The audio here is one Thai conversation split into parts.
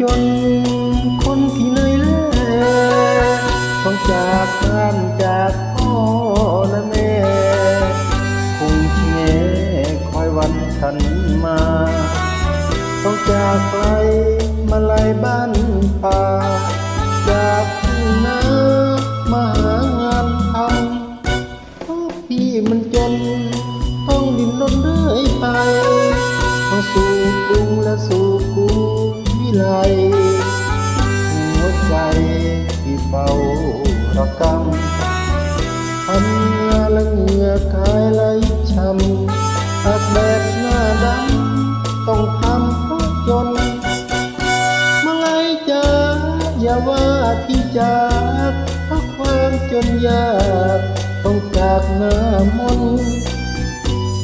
จน คนที่เหนื่อยแล้ต้องจากบ้านจากพ่อและแม่ คงเชคอยวันฉันมา ต้องจากไกลมาลายบ้านป่า จากทุ่งนามาหางานทำเพราะพี่มันจน ต้องดิ้นรนเรื่อยไป ต้องสู่กรุงและสู่ กรุงวิไลหัวใจที่เฝ้าระกำทำเงื่อและเหงื่อกายไหลช้ำตากแดดหน้าดำต้องทำเพราะจนมาไงจ้าอย่าว่าพี่จากเพราะความจนยากต้องจากหน้ามน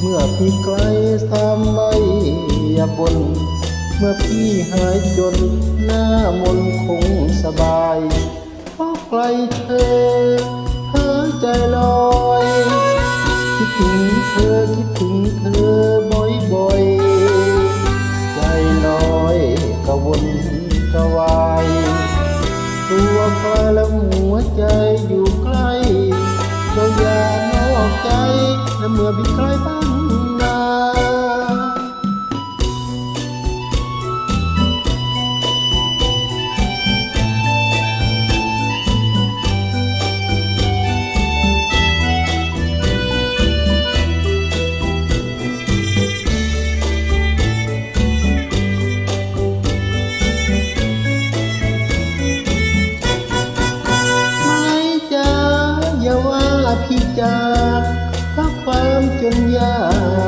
เมื่อพี่ไกลสามไม่อย่าบน เมื่อพี่หายจนหน้ามนคงสบายเพราะไกลเธอหายใจลอยคิดถึงเธอคิดถึงเธอบ่อยๆ ใจลอยกระวนกระวาย ตัวใครแล้วหัวใจอยู่ใกล้เราอย่านอกใจและเมื่อพี่ใกล้บ้าน พี่จากเพราะความจนยา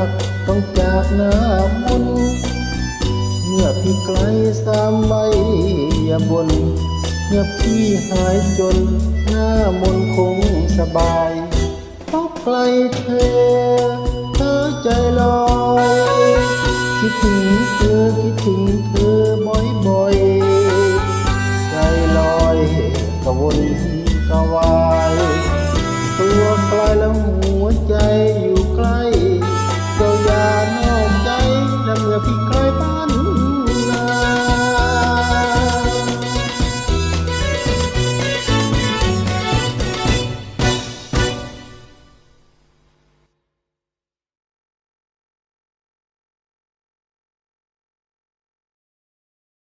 ก ต้องจากหน้ามุนเมื่อพี่ไกลสามไม่อย่าบนเมื่อพี่หายจนหน้ามนคงสบายเพราะไกลเธอเธอใจลอยคิดถึงเธอคิดถึงเธอบ่อยๆใจลอยกระวน